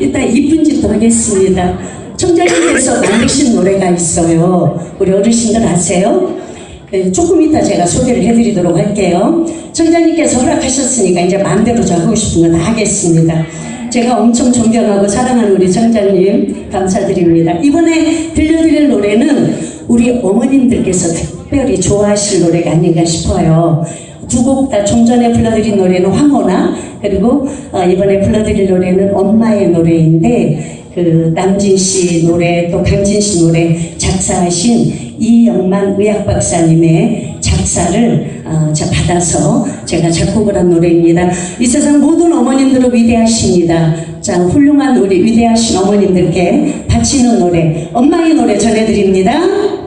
이따 이쁜 짓도 하겠습니다. 청자님께서 만드신 노래가 있어요. 우리 어르신들 아세요? 네, 조금 이따 제가 소개를 해드리도록 할게요. 청자님께서 허락하셨으니까 이제 마음대로 저 하고 싶은 건 다 하겠습니다. 제가 엄청 존경하고 사랑하는 우리 청자님 감사드립니다. 이번에 들려드릴 노래는 우리 어머님들께서 특별히 좋아하실 노래가 아닌가 싶어요. 두곡다좀 전에 불러드린 노래는 황호나 그리고 어, 이번에 불러드릴 노래는 엄마의 노래인데 그 남진 씨 노래 또 강진 씨 노래 작사하신 이영만 의학 박사님의 작사를 어, 자 받아서 제가 작곡을 한 노래입니다. 이 세상 모든 어머님들은 위대하십니다. 자 훌륭한 우리 위대하신 어머님들께 바치는 노래 엄마의 노래 전해드립니다.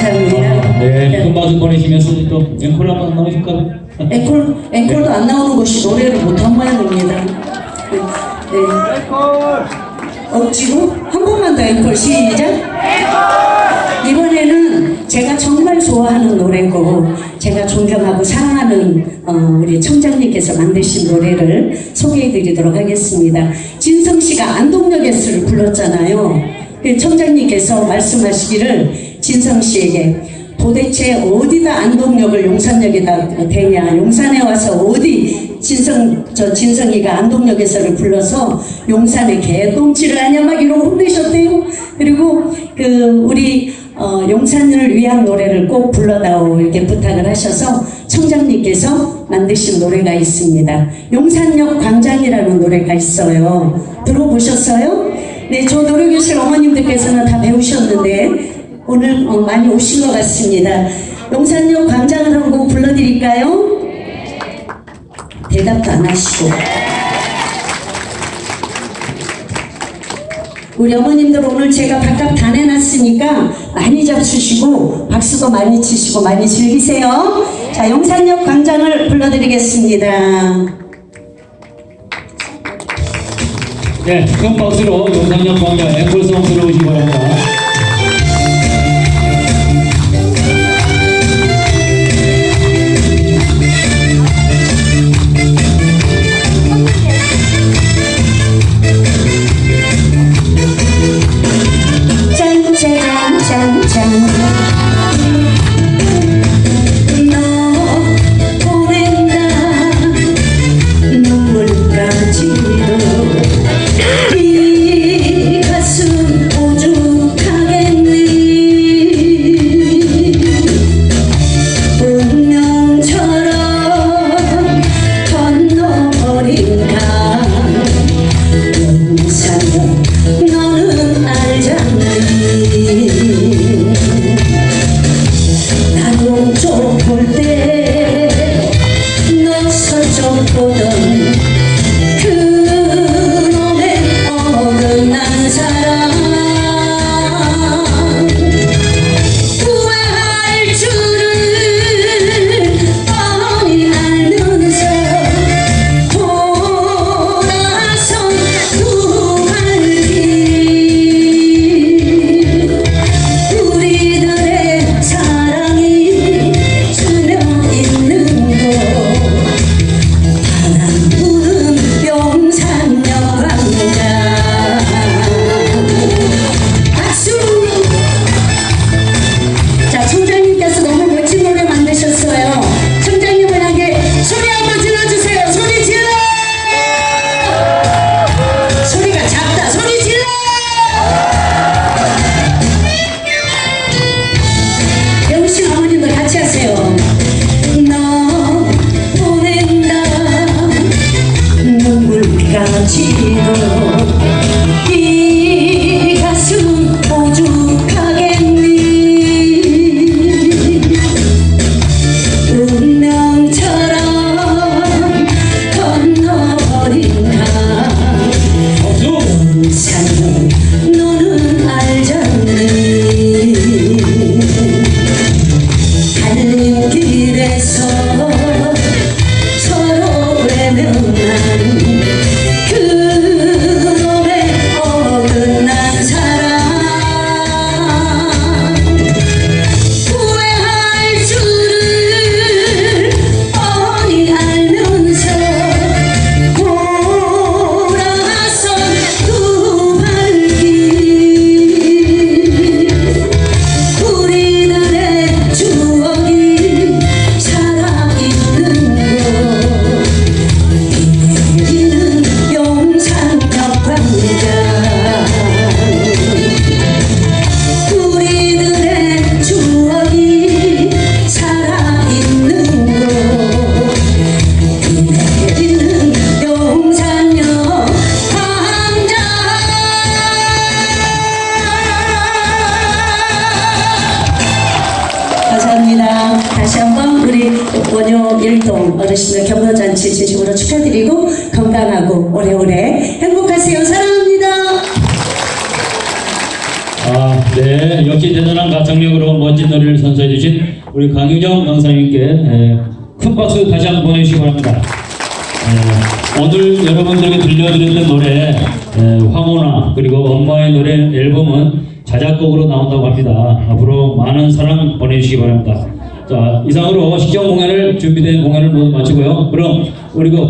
감사합니다. 네, 이쁜 마중 보내시면서 또 앵콜 한번 나오실까요? 앵콜, 앵콜도 안 나오는 것이 노래를 못한 모양입니다. 네. 네. 억지로 한 번만 더 앵콜 시작. 이번에는 제가 정말 좋아하는 노래고 제가 존경하고 사랑하는 어, 우리 청장님께서 만드신 노래를 소개해드리도록 하겠습니다. 진성 씨가 안동역에서를 불렀잖아요. 그 청장님께서 말씀하시기를 진성 씨에게 도대체 어디다 안동역을 용산역에다 대냐 용산에 와서 어디 진성 저 진성이가 안동역에서를 불러서 용산에 개똥질을 하냐 막 이러고 혼내셨대요. 그리고 그 우리 어, 용산을 위한 노래를 꼭 불러다오 이렇게 부탁을 하셔서 청장님께서 만드신 노래가 있습니다. 용산역 광장이라는 노래가 있어요. 들어보셨어요? 네, 저 노래교실 어머님들께서는 다 배우셨는데 오늘 어, 많이 오신 것 같습니다. 용산역 광장을 한 곡 불러드릴까요? 대답도 안 하시고. 우리 어머님들 오늘 제가 바깥 다 내놨으니까 많이 잡수시고 박수도 많이 치시고 많이 즐기세요. 자, 용산역 광장을 불러드리겠습니다. 네, 큰 박수로 용산역 광장 앵콜송 들어오시기 바랍니다. 감사합니다. 다시 한번 우리 원효 일동 어르신들 경로잔치 진심으로 축하드리고 건강하고 오래오래 행복하세요. 사랑합니다. 아, 네. 역시 대단한 가창력으로 멋진 노래를 선사해 주신 우리 강유정 강사님께 에, 큰 박수 다시 한번 보내주시기 바랍니다. 에, 오늘 여러분들에게 들려드렸던 노래 에, 황호나 그리고 엄마의 노래 앨범은 자작곡으로 나온다고 합니다. 앞으로 많은 사랑 보내주시기 바랍니다. 자, 이상으로 시청 공연을 준비된 공연을 모두 마치고요. 그럼 우리 그